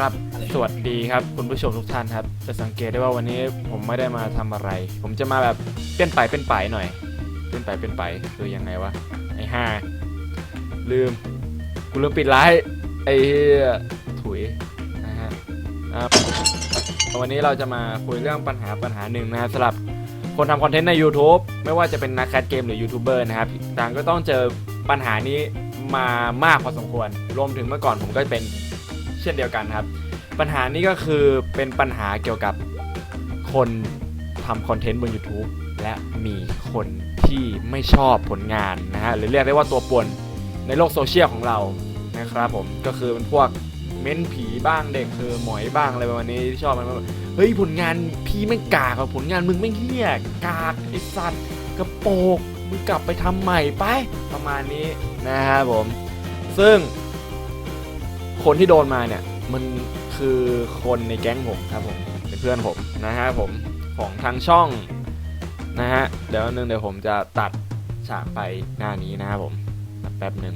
ครับ สวัสดีครับคุณผู้ชมทุกท่านครับ จะสังเกตได้ว่าวันนี้ผมไม่ได้มาทำอะไร ผมจะมาแบบเป็นไปเป็นไปหน่อย เป็นไปเป็นไปคือยังไงวะไอ้ห่าลืมกูลืมปิดไลฟ์ไอ้ถุยนะฮะวันนี้เราจะมาคุยเรื่องปัญหาปัญหาหนึ่งนะฮะสำหรับคนทำคอนเทนต์ใน YouTube ไม่ว่าจะเป็นนักแคสเกมหรือยูทูบเบอร์นะครับต่างก็ต้องเจอปัญหานี้มามากพอสมควร รวมถึงเมื่อก่อนผมก็เป็น เช่นเดียวกันครับ ปัญหานี้ก็คือเป็นปัญหาเกี่ยวกับคนทำคอนเทนต์บน YouTube และมีคนที่ไม่ชอบผลงานนะฮะหรือเรียกได้ว่าตัวป่วนในโลกโซเชียลของเรานะครับผมก็คือเป็นพวกเม้นผีบ้างเด็กคือหมอยบ้างอะไรประมาณนี้ที่ชอบมันเฮ้ยผลงานพี่ไม่กากผลงานมึงไม่เฮี้ยกากไอสัตว์กระโปกมึงกลับไปทำใหม่ไปประมาณนี้นะครับผม ซึ่ง คนที่โดนมาเนี่ยมันคือคนในแก๊งผมครับผมเป็นเพื่อนผมนะฮะผมของทางช่องนะฮะเดี๋ยวนึงเดี๋ยวผมจะตัดฉากไปหน้านี้นะครับผมแป๊บหนึ่ง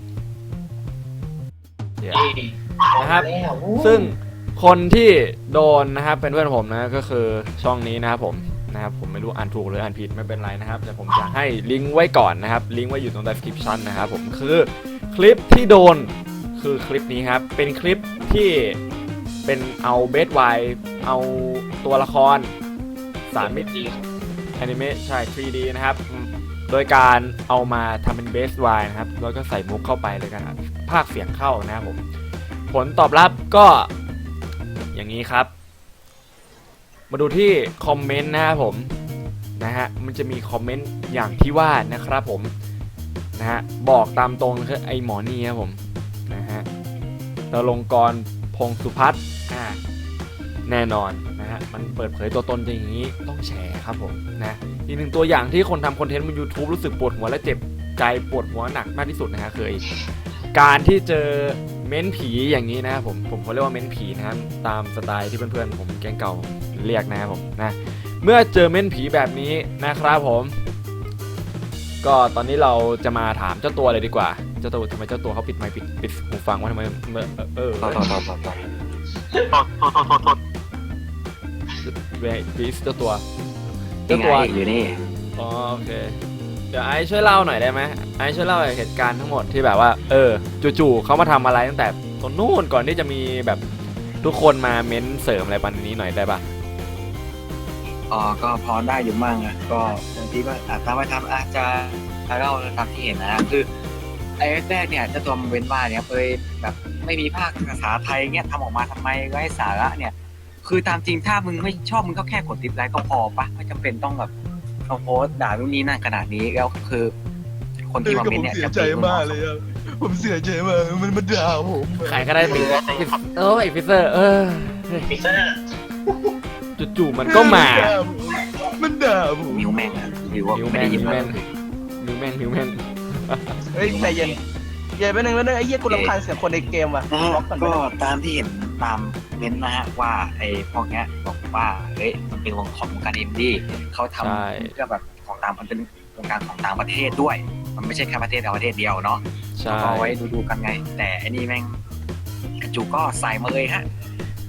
เดี๋ยวนะครับ ซึ่งคนที่โดนนะครับเป็นเพื่อนผมนะก็คือช่องนี้นะครับผมนะครับผมไม่รู้อ่านถูกหรืออ่านผิดไม่เป็นไรนะครับแต่ผมจะให้ลิงก์ไว้ก่อนนะครับลิงก์ไว้อยู่ตรง description นะครับผมคือคลิปที่โดน คือคลิปนี้ครับ เป็นคลิปที่เป็นเอาเบสไวเอาตัวละครสามมิติแอนิเมะใช่ 3D นะครับอืมโดยการเอามาทำเป็นเบสไวนะครับ แล้วก็ใส่มุกเข้าไปเลยกันภาคเสียงเข้านะครับผม ผลตอบรับก็อย่างนี้ครับ มาดูที่คอมเมนต์นะครับผมนะฮะ มันจะมีคอมเมนต์อย่างที่ว่านะครับผมนะฮะ บอกตามตรงคือไอหมอนี่ครับผมนะฮะ ตลงกรณ์พงสุพัฒน์อ่าแน่นอนนะฮะมันเปิดเผยตัวตนอย่างนี้ต้องแชร์ครับผมนะอีกหนึ่งตัวอย่างที่คนทำคอนเทนต์บน YouTube รู้สึกปวดหัวและเจ็บใจปวดหัวหนักมากที่สุดนะฮะเคยการที่เจอเม้นผีอย่างนี้นะครับผมผมเขาเรียกว่าเม้นผีนะครับตามสไตล์ที่เพื่อนๆผมแกงเก่าเรียกนะครับผมนะเมื่อเจอเม้นผีแบบนี้นะครับผม ก็ตอนนี้เราจะมาถามเจ้าตัวเลยดีกว่า เจ้าตัวทำไมเจ้าตัวเขาปิดไมค์ปิดปิดหูฟังว่าทำไมเมื่อเออต่อต่อต่อต่อต่อโทษโทษโทษโทษโทษเวบิสเจ้าตัวเจ้าตัวอยู่นี่อ๋อโอเคเดี๋ยวไอซ์ช่วยเล่าหน่อยได้ไหมไอซ์ช่วยเล่าเหตุการณ์ทั้งหมดที่แบบว่า เออ จู่ๆเขามาทำอะไรตั้งแต่ตอนนู้นก่อนที่จะมีแบบทุกคนมาเม้นเสริมอะไรปันนี้หน่อยได้ปะอ๋อก็พอได้อยู่มั่งอะก็บางทีก็อาจทำไปทำอาจจะเล่าตามที่เห็นนะคือ ไอ้แรกเนี่ยเจะตัวมันเว้นว่าเนี่ยเคยแบบไม่มีภาคภาษาไทยเงี้ยทำออกมาทำไมไร้สาระเนี่ย คือตามจริงถ้ามึงไม่ชอบมึงก็แค่กดติดไลค์ก็พอปะไม่จำเป็นต้องแบบต้องโพสต์ด่านู่นนี่นั่นขนาดนี้แล้วคือ คนที่มาเม้นเนี่ยจะใจเป็นมากเลยอะผมเสียใจมากมันมาด่าผมใครก็ได้ติดเออไอฟิเซอร์ เออฟิเซอร์จู่ๆมันก็มา มันด่าผม มิวแม่งอะมิวว่ามิวไม่แมได้นยินมิวแมเลยนมิวแมนมิวแมน เฮ้ยใจเย็นเย็นไปหนึ่งไปหนึ่งไอ้เหี้ยกูรำคาญเสียงคนในเกมว่ะนะฮะล็อกก่อนก็ตามที่เห็นตามเม้นต์นะฮะว่าไอ้พวกเนี้ยบอกว่าเฮ้ยมันเป็นวงของวงการเอ็มดีเขาทำก็แบบของต่างมันเป็นวงการของต่างประเทศด้วย มันไม่ใช่แค่ประเทศเราประเทศเดียวเนาะใช่ก็เอาไว้ดูดูๆกันไง แต่อันนี้แม่งกระจูก็ใส่มาเลยฮะ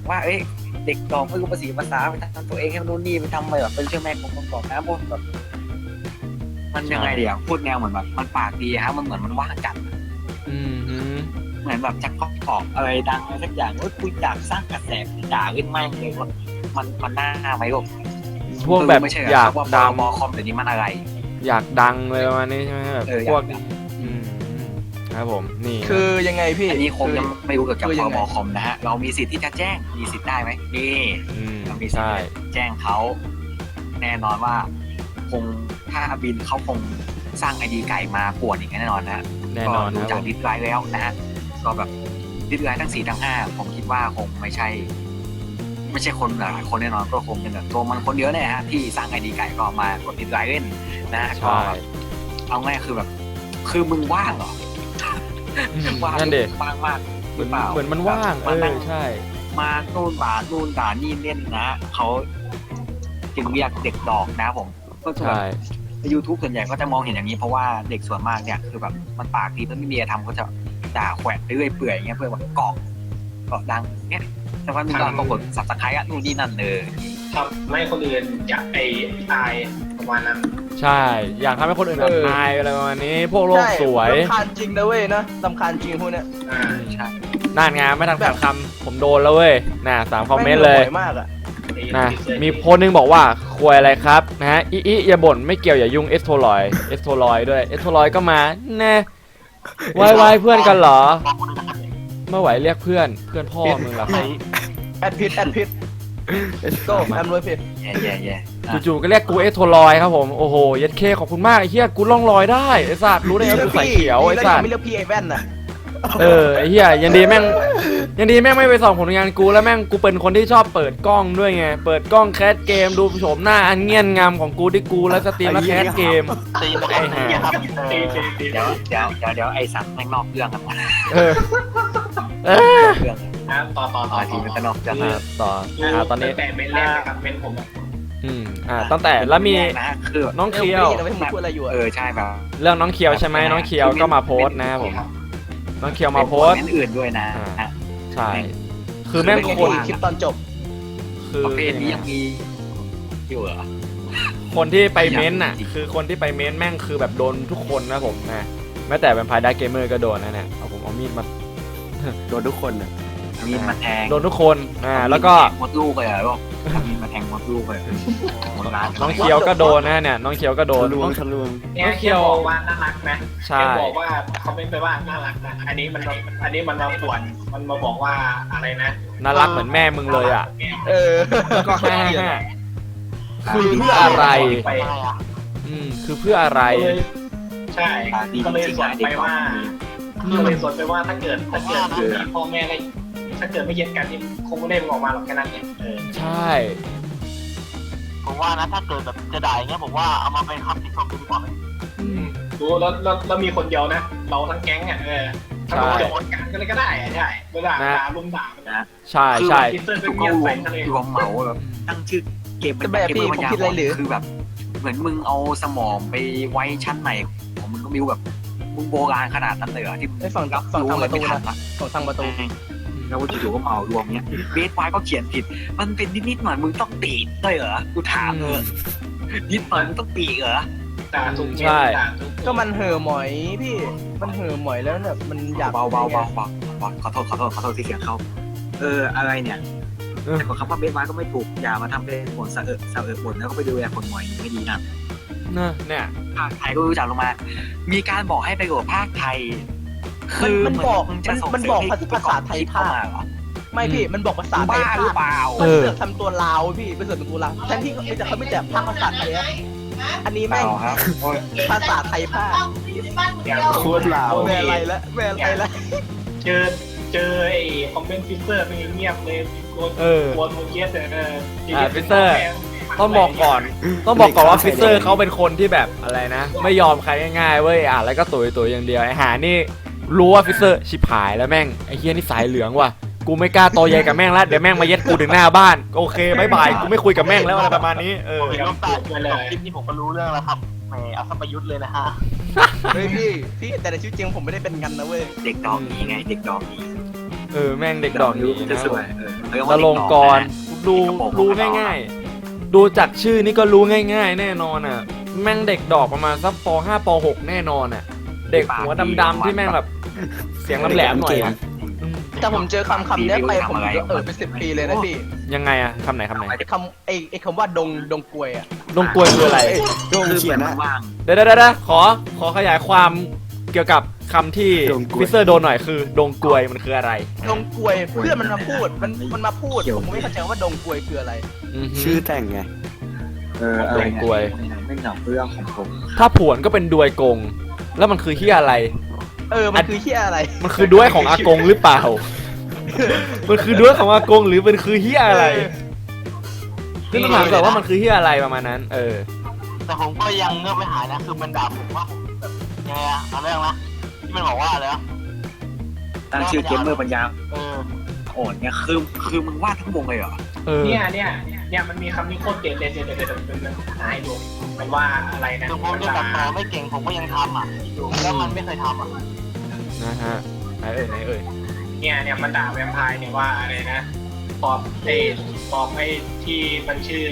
ว่าเอ้ยเด็กดอกไม่รู้ภาษีภาษาไปทำตัวเองให้มันนู่นนี่ไปทำอะไรแบบเป็นเชื่อแม่ของคนบอกนะพวกแบบ มันยังไงเดี๋ยวพูดแนวเหมือนแบบมันปากดีฮะมันเหมือนมันว่างจัดอืมฮึเหมือนแบบจะขอขอบอะไรดังอะไรสักอย่างว่าคุณอยากสร้างกระแสด่าขึ้นไม่เลยว่ามันมันน่าไหมลูกพวกแบบไม่ใช่อยากว่าดังมอคอมเดี๋ยวนี้มันอะไร อยากดังเลยประมาณนี้ใช่ไหมแบบเออพวกอยากดังอืมครับผมนี่คือยังไงพี่อันนี้คงยังไม่รู้เกี่ยวกับคือพยัรงไงบคอมนะฮะเรามีสิทธิ์ที่จะแจ้งมีสิทธิ์ได้ไหมนี่อืมเรามีสิทใช่ธิ์แจ้งเขาแน่นอนว่าคง ถ้าบินเขาคงสร้างไอดีไก่มาป่วนอย่างแน่นอนนะแน่ก็นอนดูครับจากผมดิสไลน์แล้วนะฮะก็แบบดิสไลน์ทั้งสี่ทั้งห้าผมคิดว่าคงไม่ใช่ ไม่ใช่คนหลายคนแน่นอนก็คงเป็นแบบตัวมันคนเดียวเนี่ยฮะที่สร้างไอดีไก่ก็มากดดิสไลน์เล่นนะฮะก็ใช่แบบเอาง่ายคือแบบ คือมึงว่างเหรออืมว่างนั่นเด็ว่างมากเหหมืรืออนเปล่าเหมือนมันว่างเอมานั่องใช่ มานู่นด่านู่นด่านี่เล่นนะเขาจึงเรียกเด็กดอกนะผมก็ส่วนใช่ใน ยูทูบส่วนใหญ่ก็จะมองเห็นอย่างนี้เพราะว่าเด็กส่วนมากเนี่ยคือแบบมันปากดีมันไม่มีอะไรทำก็จะด่าแขวะไปเรื่อยเปื่อยอย่างเงี้ยเพื่อแบบกรอกก็ดังเนี่ยแต่ว่ามึงก็ก็กดสับสไครต์อะนู่นนี่นั่นเออทำไม่ให้คนอื่นอยากไอ้อายประมาณนั้น ใช่ อยากทำให้คนอื่นอับอายอะไรประมาณนี้พวกโลกใช่สวยรำคาญจริงนะเว้ยนะรำคาญจริงพวกเนี้ยอ่าใช่น่านงานไม่ทันขาดคำผมโดนแล้วเว้ยน่ะสามคอมเมนต์เลยแงบ่อยมากอะ นะมีโพสต์หนึงบอกว่าควยอะไรครับนะฮะอีอีอย่าบ่นไม่เกี่ยวอย่ายุ่งเอสโทรอยเอสโทรอยด้วยเอสโทรอยก็มาแน่วายวายเพื่อนกันเหรอไม่ไหวเรียกเพื่อนเพื่อนพ่อมึงเหรอครับแอดพิษแอดพิษโก้แอมรวยพิษแย่แย่แย่อะจู่ๆก็เรียกกูเอสโทรอยครับผมโอ้โหยัดเคขอบคุณมากไอ้เหี้ยกูล่องลอยได้ไอ้สัตว์รู้ได้ไงว่ากูใส่เขียวไอ้แล้วสัยัตงว์ไม่เลือกพี่ไอแว่นน่ะ เออไอ้เหี้ยยังดีแม่งยังดีแม่งไม่ไปส่องผลงานกูแล้วแม่งกูเป็นคนที่ชอบเปิดกล้องด้วยไงเปิดกล้องแคสเกมดูโฉมหน้าอันเงียนงามของกูที่กูแล้วสตรีมแล้วแคสเกมตีนไอ้ห่าครับตีตีตีเดี๋ยวเดี๋ยวเดี๋ยวเดี๋ยวไอ้สัตว์แม่งนอกเรื่องกันหมดเออเออเรื่องนะต่อต่อต่ออ่าทีมันก็นอกเรื่องอะต่ออ่าตอนนี้แต่เมนแรกนะครับเมนผมอะอืมอ่าตั้งแต่แล้วมีนะคือน้องเคียวเราไม่พูดอะไรอยู่อะเออใช่แบบเรื่องน้องเคียวใช่ไหมน้องเคียวก็มาโพสต์นะครับผม น้องเคียวมาโพสต์ เป็นอื่นด้วยนะอ่าใช่ คือแม่งเป็นคไงนพี่คลิปตอนจบ คือประเภทนี้ยังมีอยู่เหรอ คนที่ไปเม้นต์น่ะจริงคือคนที่ไปเม้นต์แม่งคือแบบโดนทุกคนนะผมนะแม้แต่เป็นพายดาเกมเมอร์ก็โดนนะเนี่ยเอาผมเอามีดมา โดนทุกคนอะ มีดมาแทงโดนทุกคนอ่าแล้วก็มดลูกเลยเหรอลูกมีดมาแทงมดลูกเลยเหรอหมดร้านน้องเคียวก็โดนนะเนี่ยน้องเคียวก็โดนทะลวงทะลวงเนี่ยแค่บอกว่าน่ารักนะใช่แค่บอกว่าเขาไม่ไปว่าน่ารักนะอันนี้มันอันนี้มันมาปวดมันมาบอกว่าอะไรนะน่ารักเหมือนแม่มึงเลยอะเออก็ห้าห้าคือเพื่ออะไรไปอืมคือเพื่ออะไรใช่ก็เลยสวนไปว่าก็เลยสวนไปว่าถ้าเกิดถ้าเกิดมีพ่อแม่อะไร ถ้าเกิดไม่เย็นกันนี่คงไม่ได้ออกมาหรอกแค่นั้นเนี่ยเออใช่ ผมว่านะถ้าเกิดแบบจะด่าอย่างเงี้ยผมว่าเอามาเป็นคำติชมดีกว่าไหมดูแล้วแล้วแล้วมีคนเดียวนะ เราทั้งแก๊งอะเออถ้าเราจะอดกันก็เลยก็ได้อะใช่เวลาด่าลุมด่านะใช่ใช่ คิดเตอร์ก็กูเงียบรไปวมทะเล รวมเหมาแบบตั้งชื่อเกมแต่แบบพี่ผมคิดอะไรหรือ คือแบบ เหมือนมึงเอาสมองไปไว้ชั้นไหนของมึงก็ไม่รู้แบบมึงโบราณขนาดนั้นเลยเหรอที่ไอ้ฝั่งฝั่งทางประตูไม่ทันะนละฝั่งทางประตู แล้วจู่ๆก็เมารวมเนี้ยเบสไวก็เขียนผิด มันเป็นนิดๆหน่อยมึงต้องตีด้วยเหรอกูถามเออนิดหน่อยมึงต้องตีเหรอด่าทุกเม็ดด่าทุกก็มันเห่อหมอยพี่ มันเห่อหมอยแล้วแบบมันอยากเบาเบาเบาเบาเบาขอโทษขอโทษขอโทษที่เสียงเขาเอออะไรเนี่ยเออแต่คำว่าเบสไวก็ไม่ถูกอย่ามาทำเป็นผลสะเอะสะเอะผลแล้วก็ไปดูแลผลหมอยไม่ดีนะนะ เนี่ย ภาคไทยก็รู้จักลงมา มีการบอกให้ไปโหลดภาคไทย มันมันบอกเหมันจะส่งมันบอกเสริภาษาไทยเข้าภาคมาเหรอไม่พี่มันบอกภาษาไทยบ้าหรือเปล่ามันเสือกทำตัวลาวพี่เป็นเสือกเป็นตัวลาวแทนที่เขาเขาไม่แต่ภาคภาษาไทยอะอันนี้เปแม่ล่างครับโอ้ยภาษาไทยภาคอย่างโคตรลาวแม่อะไรละแม่อะไรละเจอเจอไอ้คอมเมนต์ฟิเซอร์เป็นเงียบเลยกลัวเออกลัวโดนเกียสเอออ่า Fisher ต้องบอกก่อน ต้องบอกก่อนว่าฟิเซอร์เขาเป็นคนที่แบบอะไรนะ ไม่ยอมใครง่ายๆเว้ยอะแล้วก็ตุยตุยอย่างเดียวไอ้หานี่ รู้ว่าฟิเซอร์ชิบหายแล้วแม่งไอ้เฮียนี่สายเหลืองว่ะกูไม่กล้าโตใหญ่กับแม่งแล้วเดี๋ยวแม่งมาเย็ดกูถึงหน้าบ้านโอเคบายบายกูไม่คุยกับแม่งแล้วอะไรประมาณนี้เออผมเห็นน้ำตาจบคลิปนี้ผมก็รู้เรื่องแล้วครับแหมเอาสมประยุทธ์เลยนะฮะเฮ้ยพี่พี่แต่ในชีวิตจริงผมไม่ได้เป็นกันนะเว้ยเด็กดอกนี้ไงเด็กดอกนี้เออแม่งเด็กดอกนี้จะนะสวยเออเรียกตว่าลเด็งดกดรนะดูกระโปรงรู้กระโปรงง่ายๆ ดูจากชื่อนี่ก็รู้ง่าย ๆ แน่นอนอะ แม่งเด็กดอกประมาณสักป .5 ป .6 แน่นอนอะ เด็กหัวดำๆที่แม่งแบบ เสียงแหลมๆหน่อยอะอืมแต่ผมเจอคำคำเนี้ยไปผมเออเป็นสิบปีเลยนะพี่ยังไงอะคำไหนคำไหนคำไอไอคำว่าดงดงกลวยอะลงกลวยคืออะไรโดนคือเขียนเหมืนะอนว่างเดี๋ยวเดี๋ยวเดี๋ยวขอขอขยายความเกี่ยวกับคำที่ดงกลวยฟิเซอร์โดนหน่อยคือ ดงกลวยมันคืออะไร ดงกลวยเพื่อนมันมาพูดมันมันมาพูดผมไม่เข้าใจว่าดงกลวยคืออะไรอือฮึชื่อแต่งไงเอออะไรดงกล้วยไม่หนักเรื่องของผมถ้าผวนก็เป็นดวยกง แล้วมันคือเฮียอะไร เออ มันคือที่อะไร มันคือด้วยของอากงหรือเปล่า มันคือด้วยของอากงหรือมันคือเฮียอะไร คือต้องถามก่อนว่ามันคือเฮียอะไรประมาณนั้น เออ แต่ผมก็ยังเงือบไม่หายนะคือมันด่าผมว่าผมแบบยังไงอะเอาเรื่องนะที่มันบอกว่าอะไรวะตั้งชื่อเกมเมอร์ปัญญาเออ โอนเนี่ยคือคือมึงวาดทั้งวงเลยเหรอ เออ เนี่ยเนี่ย เนี่ยมันมีคำนี้โคตรเด็ดเด็ดเด็ดเด็ดเด็ดเป็นหายดูมันว่าอะไรนะคือผมจะตัดต่อไม่เก่งผมก็ยังทำอะแล้วมันไม่เคยทำอะนะฮะไหนเอ่ยไหนเอ่ยเนี่ยเนี่ยมันด่าแวมไพร์เนี่ยว่าอะไรนะปอบไอ้ปอบไอ้ที่มันชื่อ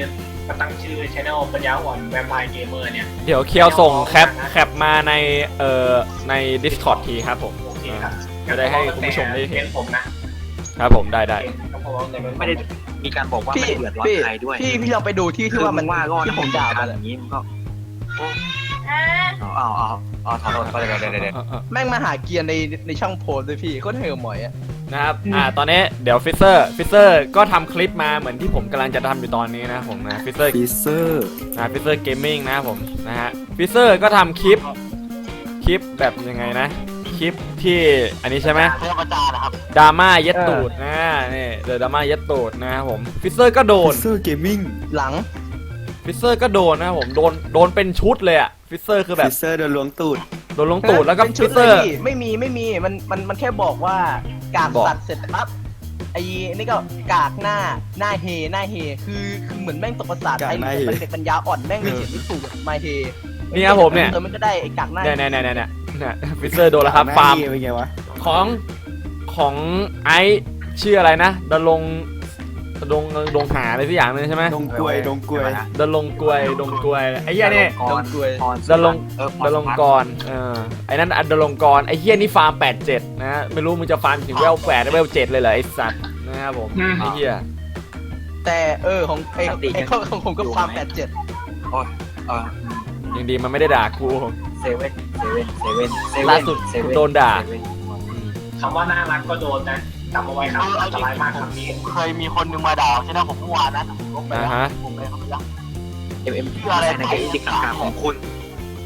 มันตั้งชื่อชแนลปัญญาอ่อนแวมไพร์เกมเมอร์เนี่ยเดี๋ยวเคียวส่งแคปแคปมาในเอ่อใน Discord ทีครับผมโอเคครับจะได้ให้คุณผู้ชมได้เห็นผมนะครับผมได้ได้ ต้องบอกว่าในเม้นผมไม่ได้มีการบอกว่าพี่ไม่ได้เดือดร้อนพี่ใครด้วยพี่พี่ลองไปดูที่ที่คือว่ามัมันนว่าก็ที่ผมด่ากัมันนออะย่างนี้มันก็โอ้เอาเอาเอาเอาถอดถอดเดี๋ยวเดี๋ยวเดี๋ยวเออเออแม่งมาหาเกียร์ในในช่องโพสเลยพี่โคตรเฮลหมอยอะนะครับอ่าตอนนี้เดี๋ยวฟิเซอร์ฟิเซอร์ก็ทำคลิปมาเหมือนที่ผมกำลังจะทำอยู่ตอนนี้นะผมนะฟิเซอร์ฟีเซอร์นะฟิเซอร์เกมมิ่งนะครับผมนะฮะฟิเซอร์ก็ทำคลิปคลิปแบบยังไงนะ คลิปที่อันนี้ใช่ไหมเรื่องประจานนะครับดราม่าเย็ดตูดนะนี่เดอะดราม่าเย็ดตูดนะครับผมฟิเซอร์ก็โดฟีนเซอร์เกมมิ่งหลังฟิเซอร์ก็โดนนะครับผมโดนโดนเป็นชุดเลยอะฟิเซอร์คือแบฟีบเซอร์โดนล้วงตูด โดนลงตูดแล้วก็เป็นชุฟิดเซเลอยร์พี่ไม่มีไม่มีมันมันมันแค่บอกว่ากากบอก สัตว์เสร็จปั๊บไอ้นี่ก็กากหน้าหน้าเฮหน้าเฮคือคือเหมือนแม่งตกประสาทกากไอ้หน้าเฮ มันเด็กปัญญาอ่อนแม่งไม่เขียนไม่ถูกมาเฮนี่ครับผมเนี่ยเออมันก็ได้ไอ้กากหน้าเนี่ยเนี่ยเนี่ยเนี่ยเนี่ยฟิเซอร์โดนแล้วครับฟาร์มหน้เป็นไงวะของของไอซ์ชื่ออะไรนะดลงดงดงหาอะไรสักอย่างนึงใช่ไหมดงกล้วยดงกล้วยดลงกลวยดงกลวยไอ้เหี้ยนี่กรกล้วยพรดลงเออพดรลงกรเออไอ้นั่นอันดลงกรไอ้เหี้ยนี่ฟาร์ม87นะไม่รู้มึงจะฟาร์มถึงเวลแปดเวลเจ็ดเลยเหรอไอ้สัตว์นะครับผมไอ้เหี้ยแต่เออของไอ้ไอ้ของของผมก็ความแปดเจ็ดโอ้ยเออยังดีมันไม่ได้ด่ากูเซเว่น เซเว่นเซเว่นเซเว่นล่าสุดเซเว่โดนด่า เซเว่นคำว่าน่ารักก็โดนนะจำเอาไว้ครับอันตรายมากคำนี้เคยมีคนหนึงมาด่าใช่ไหมผมเมื่อวานนะผมลบไปอ่าแล้วฮะ ผมเลยเขาไปแล้วเอ็มเอ็มชื่ออะไรใส่ในกติกาของคุณ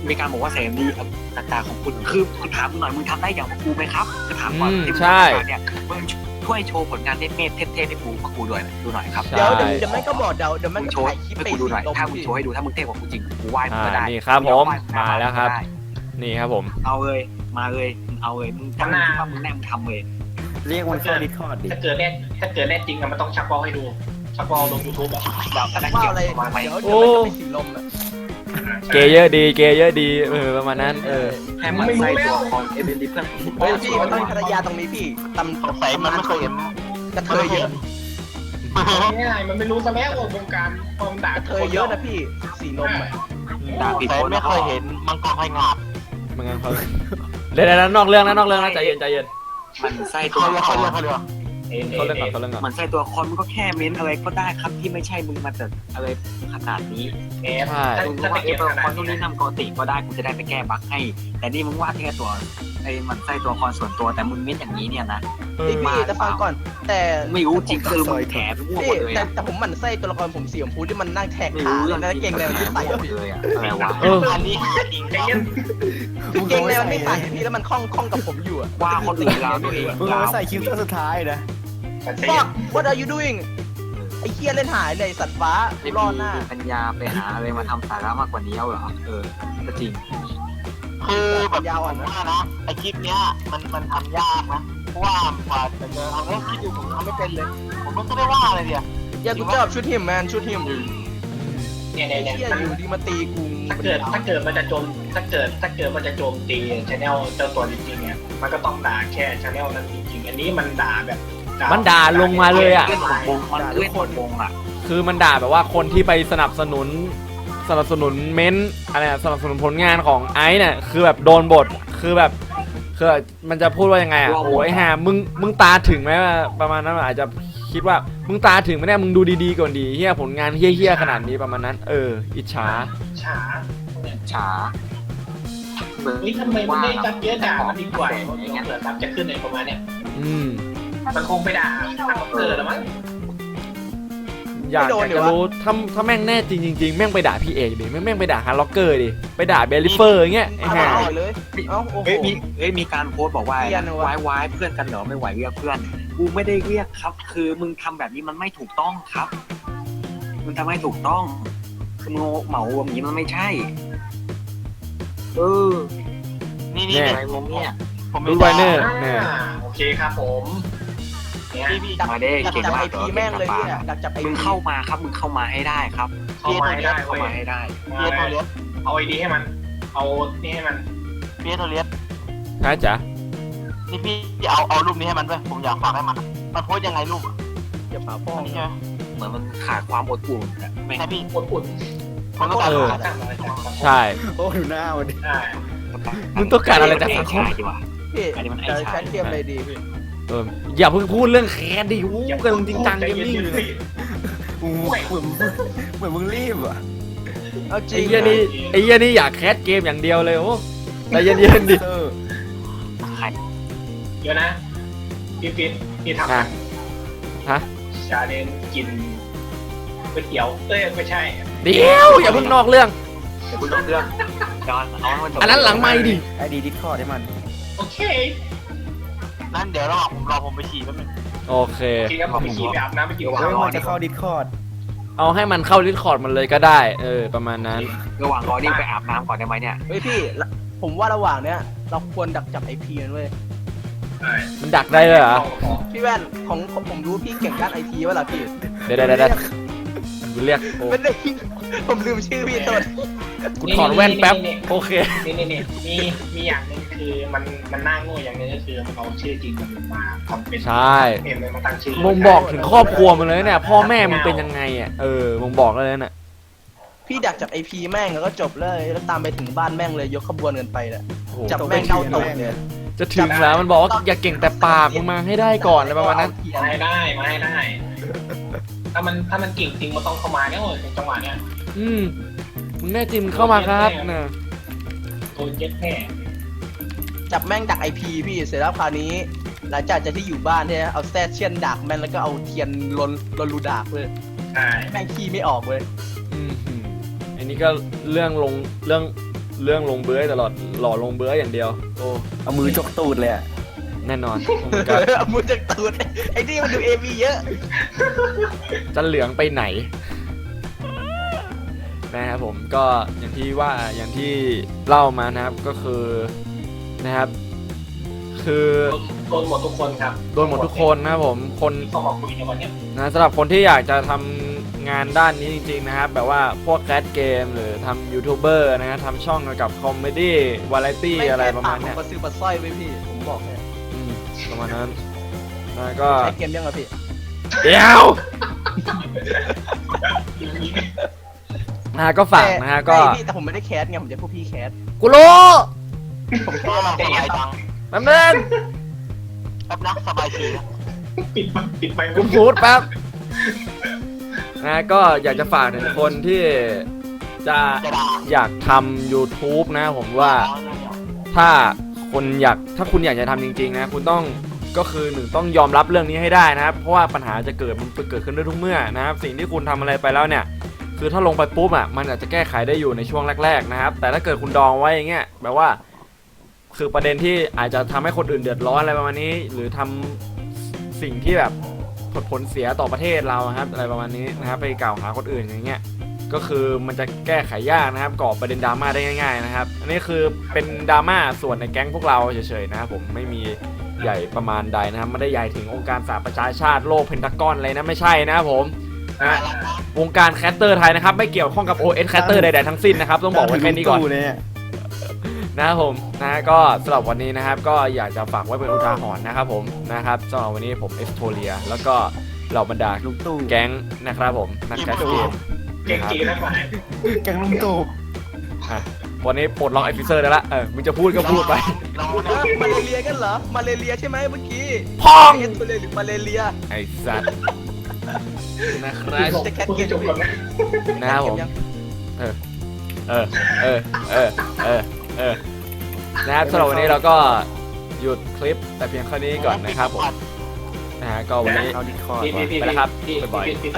มีการบอกว่าแสงดีครับกติกาของคุณ คือคุณถามหน่อยมึงทำได้อย่างพวกกูไหมครับจะถามก่อนอืมที่มึงใช่ ทำเนี่ยมึงช่วยโชว์ผลงานเท่ๆเท่ๆให้กูพวกกูด้วยดูหน่อยครับ ใช่ เดี๋ยวเดี๋ยวเดี๋ยวแม่งก็บอกเดี๋ยวเดี๋ยวมึแม่งงก็โชว์ถ่ายคลิปให้ไปกูดูหน่อย ลงถ้ามึงพี่โชว์ให้ดู ถ้ามึงเท่กว่ากูจริง กูไหว้มึงก็ได้อ่านี่ครับผมงไหมาแล้วครับได้ นี่ครับผม เอาเลยมาเลยมึงเอาเลยมึงทำมึงว่ามึงแน่มึงทำเลยเรียกมันเข้าดิคอร์ดดิถ้าเกิดแน่ถ้าเกิดแน่จริงอะมันต้องชักบอลให้ดู ชักบอลลงยูทูบอะเราก็ได้ว่าเกี่ยวอะไรประมาณไหมเดี๋ยวเดี๋ยวแม่งก็ไปสีลมอะเกย์เยอะดี เกย์เยอะดีเออประมาณนั้น เออแค่มันใส่ตัวละครเอเวนดิเพื่อนผมเฮ้ยพี่มันต้องมีภรรยาตรงนี้พี่ตำสงสัยมันไม่เคยเห็นกระเทยเยอะง่ายมันไม่รู้ซะแล้วว่าวงการความด่ากระเทยเยอะนะพี่สีลมอะด่าสงผิดสัยคนไม่เคยเห็นมังกรไทยงาบ มันงั้นเขาเดี๋ยวเดี๋ยวเดี๋ยวนอกเรื่องนะนอกเรื่องนะใจเย็นใจเย็น มันใส่ตัวเขาเรียละกคเขารเรียกเขาเรียก เอ็นเขาเรื่องก่อนเอ็นเขาเรื่องก่อน มันใส่ตัวละครมันก็แค่เม้นอะไรก็ได้ครับที่ไม่ใช่มึงมาแต่อะไรขนาดนี้เอ็นใช่ถ้ามึงถ้าว่าจะเอเก็บตัวขละนาคดรนู่นนี้นี่นะนั่นปกติก็ได้กูจะได้ไปแก้บั๊กให้ แต่นี่มึงวาดแค่ตัวไอ้มันใส่ตัวละครส่วนตัวแต่มึงเม้นอย่างนี้เนี่ยนะเออพี่พี่จะฟังก่อน แต่ไม่รู้จริงคือมึงแถไปมั่วหพี่มดเลยแต่อะแต่ผมหมั่นไส้ตัวละครผมสีชมพูที่มันนั่งแทกไม่ขารู้เลเรื่ยองนะเก่งแนวจริที่งใส่หมอะดพี่เลยอะอะไรวะเออ อันนี้จริงใจเย็นเก่งแนวไม่ใส่พี่แล้วมันคล่องคล่องกับผมอยู่อะว่าคนอื่นเราตัวเองมึงเอามาใส่คลิปตอนสุดท้ายนะแต่ ใจเย็น Fuck what are you doing ไอ้เคียเล่นหายเลยสัตว์ฟ้าไม่รอมีหน้าปัญญาไปหาอะไรมาทำสาระมากกว่านี้เอาเหรอ เออก็จริง คือแบบยาวอะผมนะว่านะไอคลิปเนี้ยมันมันทำยากนะเพราะว่ากว่าจะเจอทำให้คิดดูผมทำไม่เป็นเลย ผมไม่ได้ว่าอะไรเดียว อย่ากูชอบชุดหิมแมนชุดหิมเนี่ยเนี่ยไอ้เนี่ยเคียอยู่ดีมาตีกูถ้าเกิดถ้าเกิดมันจะโจมถ้าเกิดถ้าเกิดมันจะโจมตีชแนลเจ้าตัวจริงๆเนี่ยมันก็ต้องด่าแค่ชแนลนั้นจริงๆอันนี้มันด่าแบบ มันด่าลงมาเลยอะเล่นหมดวงมันเล่นหมดวงอะคือมันด่าแบบว่าคนที่ไปสนับสนุนสนับสนุนเม้นต์อะไรอะสนับสนุนผลงานของไอซ์เนี่ยคือแบบโดนบทคือแบบคือมันจะพูดว่ายังไงอะโอ้ยห่ามึงมึงตาถึงไหมว่าประมาณนั้นอาจจะคิดว่ามึงตาถึงไหมเนี่ยมึงดูดีๆก่อนดีเฮียผลงานเฮี้ยๆขนาดนี้ประมาณนั้น เออ อิจฉาฉาเนี่ยฉาเหมือนเฮ้ยทำไมมันไม่จับเยอะด่ามันดีกว่าอย่างเงี้ยเผื่อซับจะขึ้นในประมาณเนี้ยอืม มันคงไปด่าเออแล้วมั้งอยากอยากจะรู้ถ้าถ้าแม่งแน่จริงจริงๆแม่งไปด่าพี่เอกดิแม่งแม่งไปด่าฮาร์ล็อกเกอร์ดิไปด่าเบลลิเฟอร์อย่างเงี้ยไอ้เอาห่าไปเลยเอ้าโอ้โห เฮ้ยมีเฮ้ยมีการโพสต์บอกว่าเรียนเหรอวะ วายวายเพื่อนกันเหรอไม่ไหวเรียกเพื่อนกูไม่ได้เรียกครับ คือมึงทำแบบนี้มันไม่ถูกต้องครับ มึงทำให้ถูกต้อง คือมึงเหมารวมอย่างนี้มันไม่ใช่ เออ นี่นี่อะไรงงเนี่ย ผมรูดไวเนอร์เนี่ยอ่าโอเคครับผม เนี่ยพี่พี่มาได้ดักเก่งจับมาไอกพีเก่งแม่งเลยปาเนี่ยดักจับไอมึงพีเข้ามาครับ มึงเข้ามาให้ได้ครับเข้ามาให้ได้เข้าเว้ยมาให้ได้เพียโทเลียสเอาไอดีให้มัน เอานี่ให้มันเพียโทเลียสใช่จ้ะนี่พี่เอาเอารูปนี้ให้มันด้วยผมอยากฝากให้มันมันโพสยังไงรูปอะอย่าพาฟ้ออังนนี้ใช่ไหมเหมือนมันขาดความอบอุ่นอะไม่ใช่พี่อุ่นมันต้องการเอออะไรๆอะไรต่างๆใช่ โอ้ดูหน้ามันดิใช่มึงต้องการอะไรจากสังคมดีกว่าพี่อันนี้มันไอ้จะชายแคสเกมอะไรดีพี่ เอออย่าเพิ่งพูดเรื่องแคสดิวู้กำลังจริงจังเกมมิ่งอยู่เนี่ยมึงเหมือนเหมือนมึงรีบอะเอาจริไอ้งเหี้ยนี่ไอ้เหี้ยนี่อยากแคสเกมอย่างเดียวเลยโอ้ใจเย็นๆดิเออเดี๋ยวนะพี่ฟินพี่ทำอะฮะชาเลนกินก๋วยเตี๋ยวเอ้ยไม่ใช่เดี๋ยวอย่าเพิ่งนอกเรื่อง เดี๋ยวคุณต้องเรื่องจอนเอาให้มันจบอันนั้นหลังไม่ดิไอดีดิสคอร์ดให้มันโอเค นั่นเดี๋ยวระหว่างผมรอผมไปฉี่แป๊บนึงโอเคทีนี้ผมไปขี่ไปอาบน้ำไปกินระหว่างเฮ้ยรอมันจะเข้าดิสคอร์ดเอาให้มันเข้าดิสคอร์ดมันเลยก็ได้ เออ ประมาณนั้น ระหว่างรอนี่ไปอาบน้ำก่อนได้ไหมเนี่ยเฮ้ยพี่ละผมว่าระหว่างเนี้ย เราควรดักจับไอพีมันเว้ยใช่มันดักได้เลยเหรอ พี่แว่นของของผมรู้พี่เก่งด้านไอทีว่าล่ะพี่เดี๋ยวเดี๋ยวเดี๋ยวกูเรียกโอ้ไม่ได้ ผมลืมชื่อพี่ตัวกูถอดแว่นแป๊บ โอเค นี่นี่นี่มีมีอย่างหนึงคือมันมันน่าโง่อย่างหนึงก็คือมันเอาชื่อจริงมันมาทำเป็นใช่เอ็มเลยมาตั้งชื่อมึงบอกถึงครอบครัวมันเลยเนี่ยพ่อแม่มึงเป็นยังไงอะเออมึงบอกเลยน่ะพี่ดักจับไอพีแม่งแล้วก็จบเลย แล้วตามไปถึงบ้านแม่งเลยยกขบวนกันไปเนี่ยโอ้โหจับแม่งเก้าตัวเลยจะถึงแล้วมันบอกว่าอย่าเก่งแต่ปากมึงมาให้ได้ก่อนอะไรประมาณนั้นมาให้ได้มาให้ได้ ถ้ามันถ้ามันเก่งจริงมันต้องเข้ามาเนี่ยโอ้ยจังหวะเนี้ย อืมมึงแน่จริงเข้ามาครับนะโดนเจ็ดแน่จับแม่งดักไอพีพี่เสร็จแล้วคราวนี้ หลังจากจะที่อยู่บ้านเนี่ยเอาแซดเชียนดักแม่งแล้วก็เอาเทียนลนลนรูดักเลยใช่แม่งขี้ไม่ออกเลยอืมหืมอันนี้ก็เรื่องลงเรื่องเรื่องลงเบื้อยตลอดหล่อลงเบื้อยอย่างเดียว โอ้เอามือจกตูดเลยอะแน่นอนมึงก็เอามือจากตูดไอ้นี่มันดูเอวีเยอะ จะเหลืองไปไหน นะครับผมก็อย่างที่ว่าอย่างที่เล่ามานะครับก็คือนะครับ คือโดนหมดทุกคนครับโดนหมดทุกคนนะครับผมคนที่เข้ามาคุยในวันเนี้ยนะสำหรับคนที่อยากจะทำงานด้านนี้จริงๆนะครับ แบบว่าพวกแคสเกมหรือทำยูทูบเบอร์นะฮะทำช่องเกี่ยวกับคอมเมดี้วาไรตี้อะไรประมาณเนี้ยปลาซื้อปลาสร้อยไว้พี่ผมบอกเนี่ยอืมประมาณนั้นนะก็ใช้เกมยังไงพี่เดี๋ยว นะฮะก็ฝากนะฮะก็ไม่พี่แต่ผมไม่ได้แคสไงผมจะพวกพี่แคสกูรู้ผมแค่ก็มาสบายจังแป๊บนึงแป๊บนะสบายทีนะปิดไปปิดไปกูพูดแป๊บนะก็อยากจะฝากถึงคนที่จะจะด่าอยากทำ YouTube นะผมว่า ถ้าคนอยากถ้าคุณอยากจะทำจริงๆนะ คุณต้องก็คือหนึ่งต้องยอมรับเรื่องนี้ให้ได้นะครับ เพราะว่าปัญหาจะเกิดมันเกิดขึ้นได้ทุกเมื่อนะครับ สิ่งที่คุณทำอะไรไปแล้วเนี่ย คือถ้าลงไปปุ๊บอะมันอาจจะแก้ไขได้อยู่ในช่วงแรก ๆ นะครับ แต่ถ้าเกิดคุณดองไว้อย่างเงี้ยแบบว่า คือประเด็นที่อาจจะทำให้คนอื่นเดือดร้อนอะไรประมาณนี้ หรือทำสิ่งที่แบบผลผลเสียต่อประเทศเราครับ อะไรประมาณนี้นะครับไปกล่าวหาคนอื่นอย่างเงี้ยก็คือมันจะแก้ไขยากนะครับก่อประเด็นดราม่าได้ง่าย ๆ นะครับ อันนี้คือเป็นดราม่าส่วนในแก๊งพวกเราเฉยๆนะครับผมไม่มีใหญ่ประมาณใดนะครับไม่ได้ใหญ่ถึงองค์การสหประชาชาติโลกเพนทากอนอะไรนะไม่ใช่นะครับผม นะวงการแคสเตอร์ไทยนะครับ ไม่เกี่ยวข้องกับ OS แคสเตอร์ใดๆทั้งสิ้นนะครับต้องบอกไว้แค่นี้ก่อน เลยเยนะครับผมนะก็สำหรับวันนี้นะครับ ก็อยากจะฝากไว้เป็นอุทาหรณ์นะครับผมนะครับสำหรับวันนี้ผมเอสโทเลีย แล้วก็เหล่าบรรดาลุงตู่แก๊งนะครับผมนักแคสเกมเก่งจริงนะฝ่ายแกงลุงตู่วันนี้ปลดล็อกไอฟิเซอร์ได้ละเออมึงจะพูดก็พูดไปลองเอนะอมาเลเรียกันเหรอ มาเลเรียใช่ไหมเมื่อกี้พ่อง เอสโทรเลียหรือมาเลเรียไอสัตว์ นะครับจะแคสพูดเกให้มจบก่อนนะนะครับผมเกยังเออ เออ เออ เออ เออ นะครับสำหรับวันนี้เราก็หยุดคลิปแต่เพียงแค่นี้ก่อนนะครับผม นะฮะก็วันนี้เข้าดิสคอร์ดพี่พี่พี่ไปแล้วครับพี่บ๊ายบาย พี่พี่